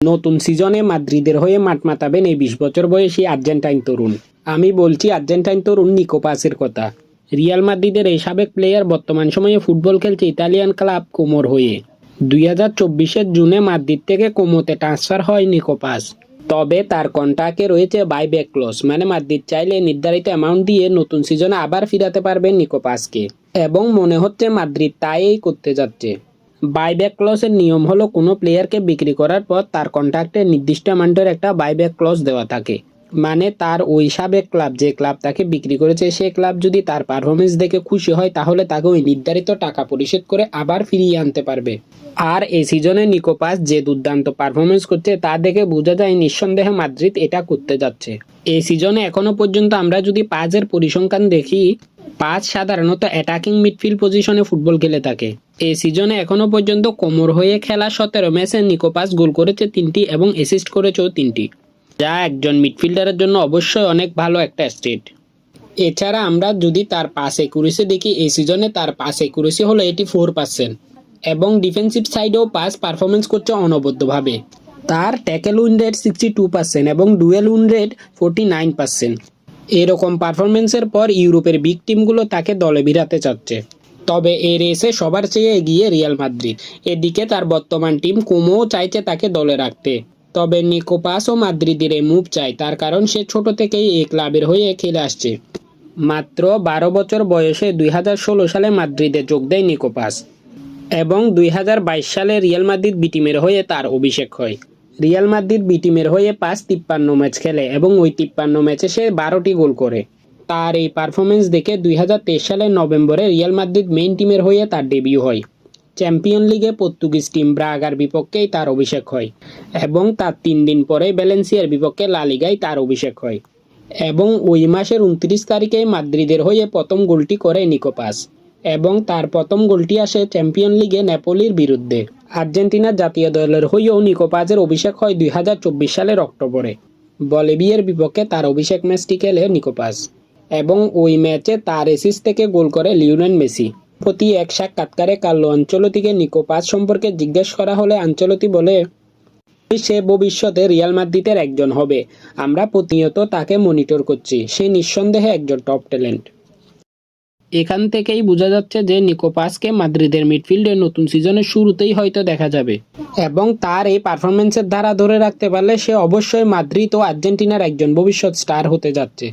নতুন সিজনে মাদ্রিদের হয়ে মাঠ মাতাবেন এই বিশ বছর বয়সী আর্জেন্টাইন তরুণ। আমি বলছি আর্জেন্টাইন তরুণ নিকোপাসের কথা। রিয়াল মাদ্রিদের এই সাবেক প্লেয়ার বর্তমান সময়ে ফুটবল খেলছে ইতালিয়ান ক্লাব কোমোর হয়ে। দুই হাজার চব্বিশের জুনে মাদ্রিদ থেকে কোমোতে ট্রান্সফার হয় নিকোপাস। তবে তার কন্ট্রাক্টে রয়েছে বাই বাইব্যাক ক্লস মানে মাদ্রিদ চাইলে নির্ধারিত অ্যামাউন্ট দিয়ে নতুন সিজনে আবার ফিরাতে পারবেন নিকোপাসকে। এবং মনে হচ্ছে মাদ্রিদ তাই করতে যাচ্ছে। বাইব্যাক ক্লসের নিয়ম হলো কোনো প্লেয়ারকে বিক্রি করার পর তার কন্ট্রাক্টে নির্দিষ্ট অ্যামাউন্টের একটা বাইব্যাক ক্লস দেওয়া থাকে। মানে তার ওই সাবেক ক্লাব, যে ক্লাব তাকে বিক্রি করেছে, সে ক্লাব যদি তার পারফরমেন্স দেখে খুশি হয়, তাহলে তাকে ওই নির্ধারিত টাকা পরিশোধ করে আবার ফিরিয়ে আনতে পারবে। আর এই সিজনে নিকোপাস যে দুর্দান্ত পারফরমেন্স করছে, তা দেখে বোঝা যায় নিঃসন্দেহে মাদ্রিদ এটা করতে যাচ্ছে। এই সিজনে এখনও পর্যন্ত আমরা যদি পাঁচের পরিসংখ্যান দেখি পাঁচ সাধারণত অ্যাটাকিং মিডফিল্ড পজিশনে ফুটবল খেলে থাকে। এই সিজনে এখনও পর্যন্ত কোমর হয়ে খেলা সতেরো ম্যাচে নিকোপাস গোল করেছে তিনটি এবং অ্যাসিস্ট করেছেও তিনটি। যা একজন মিডফিল্ডারের জন্য অবশ্যই অনেক ভালো একটা স্টেট এছাড়া আমরা যদি তার পাস একুরেসি দেখি, এই সিজনে তার পাস একুরেসি হলো এটি ফোর পার্সেন্ট এবং ডিফেন্সিভ সাইডেও পাস পারফরমেন্স করছে অনবদ্যভাবে। তার tackle win rate sixty two percent এবং duel win rate forty nine percent এরকম পারফরমেন্সের পর ইউরোপের বিগ টিমগুলো তাকে দলে ভিড়াতে চাচ্ছে। তবে এই রেসে সবার চেয়ে এগিয়ে রিয়াল মাদ্রিদ। এদিকে তার বর্তমান টিম কোমোও চাইছে তাকে দলে রাখতে। তবে নিকোপাস ও মাদ্রিদের এই মুভ চাই, তার কারণ সে ছোট থেকেই এই ক্লাবের হয়ে খেলে আসছে। মাত্র বারো বছর বয়সে দুই ষোলো সালে মাদ্রিদে যোগ দেয় নিকোপাস। এবং দুই হাজার বাইশ সালে রিয়াল মাদ্রিদ বি টিমের হয়ে তার অভিষেক হয়। রিয়াল মাদ্রিদ বি টিমের হয়ে পাঁচ তিপ্পান্ন ম্যাচ খেলে এবং ওই তিপ্পান্ন ম্যাচে সে বারোটি গোল করে। তার এই পারফরমেন্স দেখে দুই হাজার তেইশ সালের নভেম্বরে রিয়াল মাদ্রিদ মেইন টিমের হয়ে তার ডেবিউ হয়। চ্যাম্পিয়ন লিগে পর্তুগিজ টিম ব্রাগার বিপক্ষেই তার অভিষেক হয় এবং তার তিন দিন পরে ব্যালেন্সিয়ার বিপক্ষে লালিগায় তার অভিষেক হয় এবং ওই মাসের উনত্রিশ তারিখে মাদ্রিদের হয়ে প্রথম গোলটি করে নিকোপাস এবং তার প্রথম গোলটি আসে চ্যাম্পিয়ন লিগে নেপোলির বিরুদ্ধে। আর্জেন্টিনার জাতীয় দলের হয়েও নিকোপাসের অভিষেক হয় দুই হাজার চব্বিশ সালের অক্টোবরে। বলিভিয়ার বিপক্ষে তার অভিষেক ম্যাচটি খেলে নিকোপাস এবং ওই ম্যাচে তার এসিস থেকে গোল করে লিওনেল মেসি। প্রতি এক সাক্ষাৎকারে কার্লো আঞ্চলতিকে নিকোপাস সম্পর্কে জিজ্ঞেস করা হলে আঞ্চলতি বলে, সে ভবিষ্যতে রিয়াল মাদ্রিদের একজন হবে। আমরা প্রতিনিয়ত তাকে মনিটর করছি। সে নিঃসন্দেহে একজন টপ ট্যালেন্ট এখান থেকেই বোঝা যাচ্ছে যে নিকোপাসকে মাদ্রিদের মিডফিল্ডে নতুন সিজনের শুরুতেই হয়তো দেখা যাবে। এবং তার এই পারফরমেন্সের ধারা ধরে রাখতে পারলে সে অবশ্যই মাদ্রিদ ও আর্জেন্টিনার একজন ভবিষ্যৎ স্টার হতে যাচ্ছে।